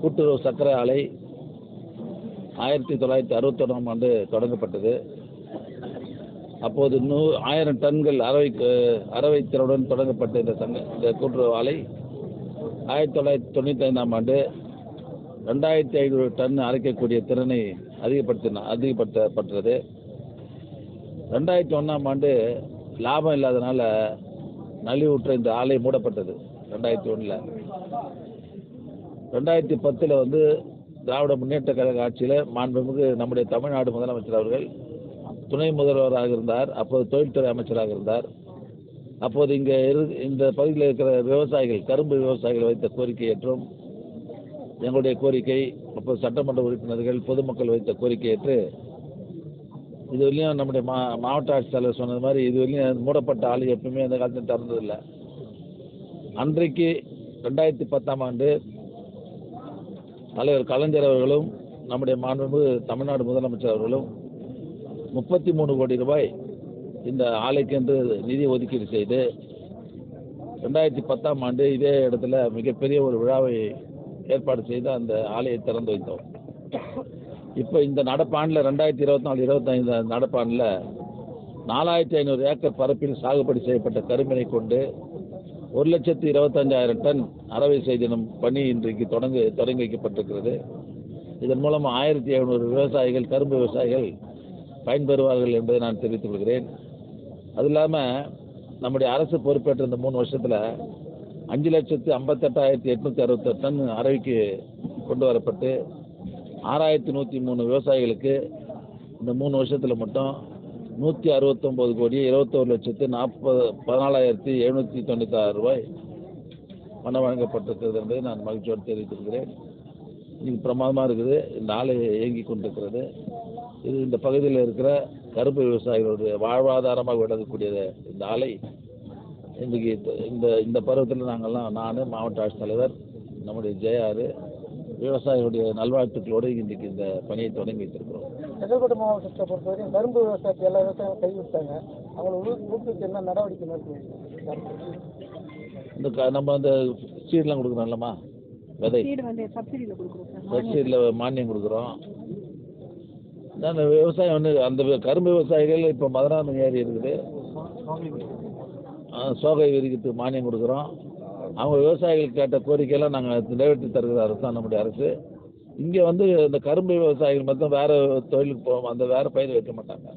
கூட்டுறவு சர்க்கரை ஆலை ஆயிரத்தி தொள்ளாயிரத்தி அறுபத்தொன்னாம் ஆண்டு தொடங்கப்பட்டது. அப்போது நூ ஆயிரம் டன்கள் அறவை அறவை திறனுடன் தொடங்கப்பட்ட இந்த சங்க இந்த கூட்டுறவு ஆலை ஆயிரத்தி தொள்ளாயிரத்தி தொண்ணூற்றி ஐந்தாம் ஆண்டு ரெண்டாயிரத்தி ஐநூறு டன் அரைக்கக்கூடிய திறனை அதிகப்படுத்தின அதிகப்படுத்தப்பட்டது. ரெண்டாயிரத்தி ஒன்றாம் ஆண்டு லாபம் இல்லாதனால நலிவுற்ற இந்த ஆலை மூடப்பட்டது ரெண்டாயிரத்தி ஒன்றில் ரெண்டாயிரத்தி பத்தில் வந்து திராவிட முன்னேற்ற கழக ஆட்சியில் மாண்புமிகு நம்முடைய தமிழ்நாடு முதலமைச்சர் அவர்கள் துணை முதல்வராக இருந்தார் அப்போது தொழில்துறை அமைச்சராக இருந்தார். அப்போது இங்கே இரு இந்த பகுதியில் இருக்கிற விவசாயிகள் கரும்பு விவசாயிகள் வைத்த கோரிக்கை ஏற்றும் எங்களுடைய கோரிக்கை அப்போது சட்டமன்ற உறுப்பினர்கள் பொதுமக்கள் வைத்த கோரிக்கை ஏற்று இதுவரையும் நம்முடைய மா மாவட்ட ஆட்சித்தலைவர் சொன்னது மாதிரி இதுவரையும் மூடப்பட்ட ஆலை எப்பவுமே அந்த காலத்தில் திறந்ததில்லை அன்றைக்கு ரெண்டாயிரத்தி பத்தாம் ஆண்டு தலைவர் கலைஞர் அவர்களும் நம்முடைய மாண்புமிகு தமிழ்நாடு முதலமைச்சர் அவர்களும் முப்பத்தி மூணு கோடி ரூபாய் இந்த ஆலைக்கென்று நிதி ஒதுக்கீடு செய்து ரெண்டாயிரத்தி பத்தாம் ஆண்டு இதே இடத்துல மிகப்பெரிய ஒரு விழாவை ஏற்பாடு செய்து அந்த ஆலையை திறந்து வைத்தோம். இப்போ இந்த நடப்பாண்டில் ரெண்டாயிரத்தி இருபத்தி நாலு இருபத்தைந்து நடப்பாண்டில் நாலாயிரத்தி ஐநூறு ஏக்கர் பரப்பில் சாகுபடி செய்யப்பட்ட கரும்பினை கொண்டு ஒரு லட்சத்து இருபத்தஞ்சாயிரம் டன் அறவை செய்திடும் பணி இன்றைக்கு தொடங்க தொடங்கி வைக்கப்பட்டிருக்கிறது இதன் மூலம் ஆயிரத்தி எழுநூறு விவசாயிகள் கரும்பு விவசாயிகள் பயன்பெறுவார்கள் என்பதை நான் தெரிவித்துக் கொள்கிறேன். அது இல்லாமல் நம்முடைய அரசு பொறுப்பேற்ற இந்த மூணு வருஷத்தில் அஞ்சு லட்சத்து ஐம்பத்தெட்டாயிரத்தி எட்நூற்றி அறுபத்தெட்டு டன் அறவைக்கு கொண்டு வரப்பட்டு ஆறாயிரத்தி நூற்றி மூணு விவசாயிகளுக்கு இந்த மூணு வருஷத்தில் மட்டும் நூற்றி அறுபத்தொம்போது கோடி இருபத்தோரு லட்சத்து நாற்பது பதினாலாயிரத்தி எழுநூற்றி தொண்ணூத்தாறு ரூபாய் பணம் வழங்கப்பட்டிருக்கிறது என்பதை நான் மகிழ்ச்சியோடு தெரிவித்திருக்கிறேன் இன்னைக்கு பிரமாதமாக இருக்குது. இந்த ஆலை இயங்கி கொண்டிருக்கிறது. இது இந்த பகுதியில் இருக்கிற கரும்பு விவசாயிகளுடைய வாழ்வாதாரமாக விளங்கக்கூடிய இந்த ஆலை. இன்றைக்கு இந்த இந்த பருவத்தில் நாங்கள்லாம் நான் மாவட்ட ஆட்சித்தலைவர் நம்முடைய ஜெயாறு விவசாயிகளுடைய நல்வாழ்த்துக்களோடு இன்றைக்கு இந்த பணியை தொடங்கி வைத்திருக்கிறோம். செங்கல்பட்டு மாவட்டத்தை பொறுத்தவரைக்கும் கரும்பு விவசாயத்தை எல்லா விவசாயிகளும் கைவிட்டாங்க அவங்களை ஊக்குவிக்க என்ன நடவடிக்கை மேற்கொள்ளுங்க? இந்த க- நம்ம அந்த சீட்லாம் கொடுக்குறோம்லம்மா விதை. சீடு வந்து சப்சிடியில் கொடுக்குறோம் சார் மானியம் கொடுக்குறோம். நான் விவசாயம் வந்து அந்த வி- கரும்பு விவசாயிகள் இப்போ மதுராந்தகம் ஏரி இருக்குது. ஆ, சோகை விரிக்கிறதுக்கு மானியம் கொடுக்குறோம். அவங்க விவசாயிகள் கேட்ட கோரிக்கையெல்லாம் நாங்கள் நிறைவேற்றி தருகிற அரசு தான் நம்முடைய அரசு. இங்கே வந்து இந்த கரும்பு விவசாயிகள் மட்டும் வேறு தொழிலுக்கு போவோம் அந்த வேறு பயிர் வைக்க மாட்டாங்க.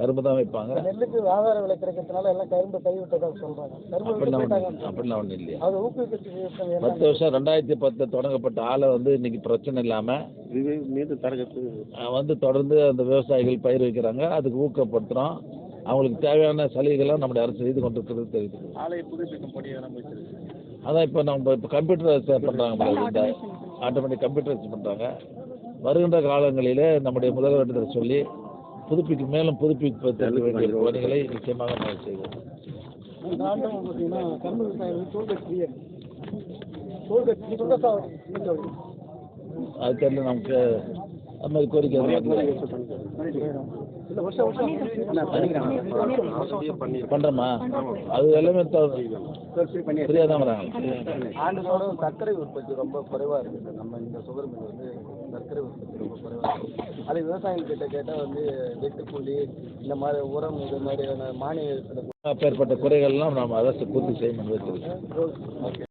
கரும்பு தான் வைப்பாங்க. நெல்லுக்கு ஆதார விலை கிடைக்கிறதுனால எல்லாம் கரும்பு கைவிட்டதாக சொல்றாங்க. கரும்பு அப்படிலாம் ஒன்றும் இல்லையா? அதை ஊக்குவிக்கிறதுக்கு என்ன பத்து வருஷம் ரெண்டாயிரத்தி பத்து தொடங்கப்பட்ட ஆலை வந்து இன்னைக்கு பிரச்சனை இல்லாமல் மீது தரகத்து வந்து தொடர்ந்து அந்த விவசாயிகள் பயிர் வைக்கிறாங்க. அதுக்கு ஊக்கப்படுத்துகிறோம் அவங்களுக்கு தேவையான சலுகைகள்லாம் நம்முடைய அரசு செய்து கொண்டிருக்கிறது தெரியுது. ஆலையை புதுப்பிக்கும் பணி ஆரம்பிச்சிருக்கு. அதான் இப்போ நம்ம இப்போ கம்ப்யூட்டரைஸ் பண்ணுறாங்க ஆட்டோமேட்டிக் கம்ப்யூட்டரைஸ் பண்ணுறாங்க வருகின்ற காலங்களிலே நம்முடைய முதல்வரிடத்தில் சொல்லி புதுப்பிக்க மேலும் புதுப்பிப்பதற்கு வேண்டிய பணிகளை நிச்சயமாக நாங்கள் செய்வோம். அது தெரியல நமக்கு. அந்த மாதிரி கோரிக்கை பண்றோமா? அது எல்லாமே ஃப்ரீயாக தான் வராங்க. ஆண்டுதோட சர்க்கரை உற்பத்தி ரொம்ப குறைவாக இருக்குது. நம்ம இந்த சுகர் மில் வந்து சர்க்கரை உற்பத்தி ரொம்ப குறைவாக இருக்குது. அது விவசாயிகள் கிட்ட கேட்டால் வந்து வெட்டுக்கூலி இந்த மாதிரி உரம் இது மாதிரியான மானிய அப்பேற்பட்ட குறைகள்லாம் நாம் அரசு பூர்த்தி என்று வச்சிருக்கோம்